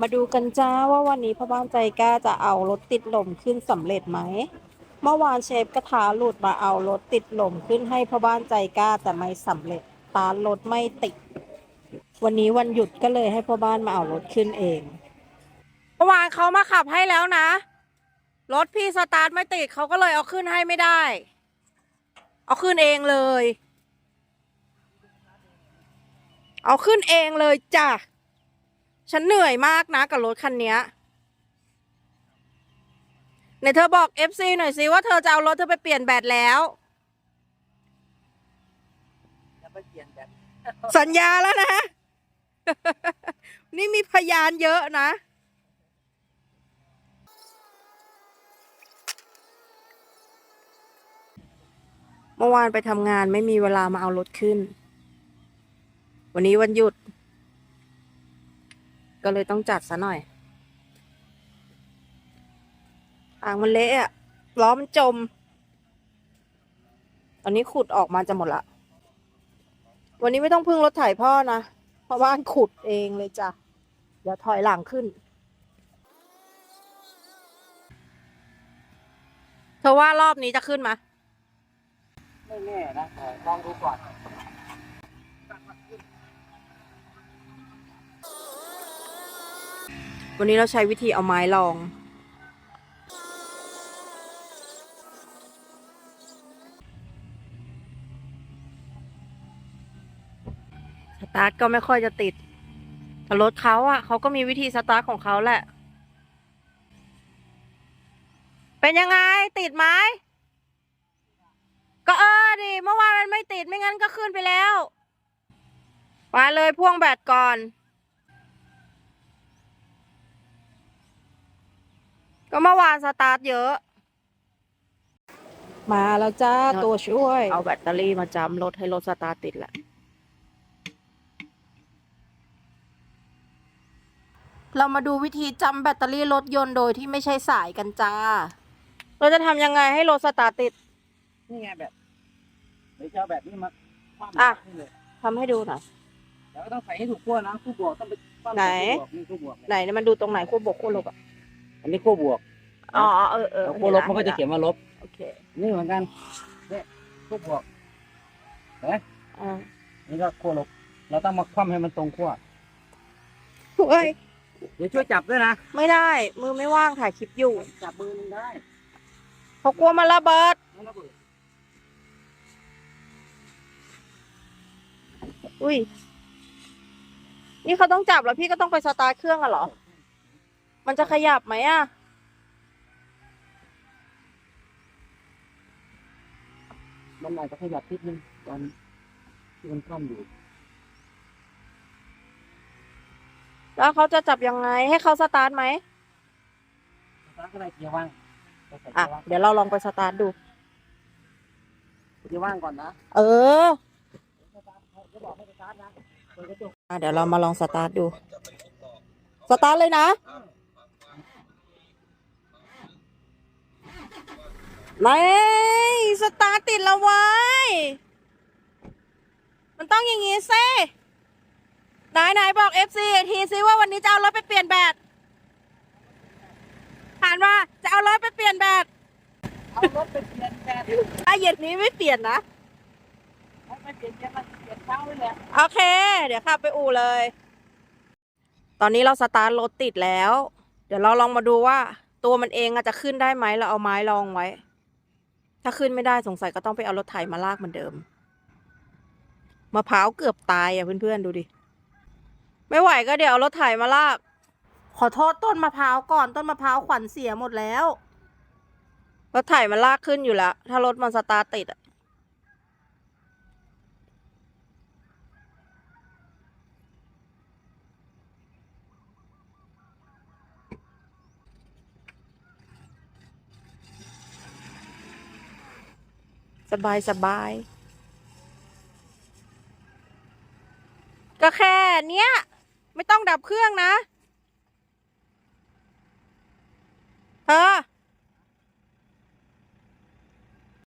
มาดูกันจ้าว่าวันนี้พ่อบ้านใจกล้าจะเอารถติดลมขึ้นสำเร็จไหม เมื่อวานเชฟกระทาหลุดมาเอารถติดลมขึ้นให้พ่อบ้านใจกล้าแต่ไม่สำเร็จตาร์รถไม่ติด วันนี้วันหยุดก็เลยให้พ่อบ้านมาเอารถขึ้นเองเมื่อวานเขามาขับให้แล้วนะ รถพี่สตาร์ทไม่ติดเขาก็เลยเอาขึ้นให้ไม่ได้ เอาขึ้นเองเลย เอาขึ้นเองเลยจ้ะ ฉันเหนื่อยมากนะกับรถคันเนี้ยไหนเธอบอก FC หน่อยสิว่าเธอจะเอารถเธอไปเปลี่ยนแบตแล้วจะไปเปลี่ยนแบบสัญญาแล้วนะ นี่มีพยานเยอะนะเมื่อวานไปทำงานไม่มีเวลามาเอารถขึ้น วันนี้วันหยุด ก็เลยต้องจัดซะหน่อยอ่างมันเละอะล้อมันจม ตอนนี้ขุดออกมาจะหมดละ วันนี้ไม่ต้องพึ่งรถไถพ่อนะ เพราะบ้านขุดเองเลยจ้ะ เดี๋ยวถอยหลังขึ้น เธอว่ารอบนี้จะขึ้นไหมไม่แน่นะลองดูก่อน วันนี้เราใช้วิธีเอาไม้ลอง สตาร์ทก็ไม่ค่อยจะติด แต่รถเขาอะเขาก็มีวิธีสตาร์ทของเขาแหละ เป็นยังไงติดไหมก็เออดิเมื่อวานมันไม่ติดไม่งั้นก็ขึ้นไปแล้ว ไปเลยพ่วงแบตก่อน ก็เมื่อวานสตาร์ทเยอะ มาแล้วจ้าตัวช่วย เอาแบตเตอรี่มาจำรถให้รถสตาร์ทติดแหละ เรามาดูวิธีจำแบตเตอรี่รถยนต์โดยที่ไม่ใช่สายกันจ้า เราจะทำยังไงให้รถสตาร์ทติด นี่ไงแบบเดี๋ยวจะเอาแบบนี้มาคว่ำอะ นี่เลยทำให้ดูหน่อย แล้วก็ต้องใส่ให้ถูกขั้วนะคู่บวกต้องไปคว่ำไหนคู่บวกนี่คู่บวกไหนเนี่ยมันดูตรงไหนขั้วบวกขั้วลบอะ อันนี้คู่บวกอ๋อเออเออแล้วขั้วลบมันก็จะเขียนว่าลบโอเคนี่เหมือนกันเนี่ยคู่บวกอ่านี่ก็ขั้วลบ เราต้องมาคว่ำให้มันตรงขั้วเฮ้ยเดี๋ยวช่วยจับด้วยนะ ไม่ได้ มือไม่ว่างถ่ายคลิปอยู่ จับมือหนึงได้เขากลัวมันระเบิดไม่ระเบิด อุ้ย นี่เขาต้องจับแล้วพี่ก็ต้องไปสตาร์ทเครื่องอะเหรอ มันจะขยับไหมอะมันอาจจะขยับนิดนึงตอนที่มันคว่ำอยู่ แล้วเขาจะจับยังไง ให้เขาสตาร์ทไหมสตาร์ทก็ได้เกียร์ว่างไปใส่อะ เกียร์ว่างเดี๋ยวเราลองไปสตาร์ทดู เกียร์ว่างก่อนนะเออสตาร์ทเขาบอกให้สตาร์ทนะเปิดกระจก อะเดี๋ยวเรามาลองสตาร์ทดู สตาร์ทเลยนะ ไม่สตาร์ทติดแล้วเว้ยมันต้องอย่างงี้สิไหนไหนบอก FC อีกทีซิว่าวันนี้จะเอารถไปเปลี่ยนแบตผ่านมาจะเอารถไปเปลี่ยนแบตเอารถไปเปลี่ยนแบตถ้าเย็นนี้ไม่เปลี่ยนนะให้ไปเปลี่ยนแบตมันเปลี่ยนเช้าไว้เลยโอเค เดี๋ยวขับไปอู่เลย ตอนนี้เราสตาร์ทรถติดแล้ว เดี๋ยวเราลองมาดูว่า ตัวมันเองอาจจะขึ้นได้ไหมเราเอาไม้รองไว้ ถ้าขึ้นไม่ได้สงสัยก็ต้องไปเอารถไถมาลากเหมือนเดิม มะพร้าวเกือบตายอะเพื่อนๆดูดิ ไม่ไหวก็เดี๋ยวเอารถไถมาลาก ขอโทษต้นมะพร้าวก่อนต้นมะพร้าวขวัญเสียหมดแล้ว รถไถมันลากขึ้นอยู่แล้ว ถ้ารถมันสตาร์ติดอะ บายสบาย ก็แค่เนี้ย ไม่ต้องดับเครื่องนะ เออ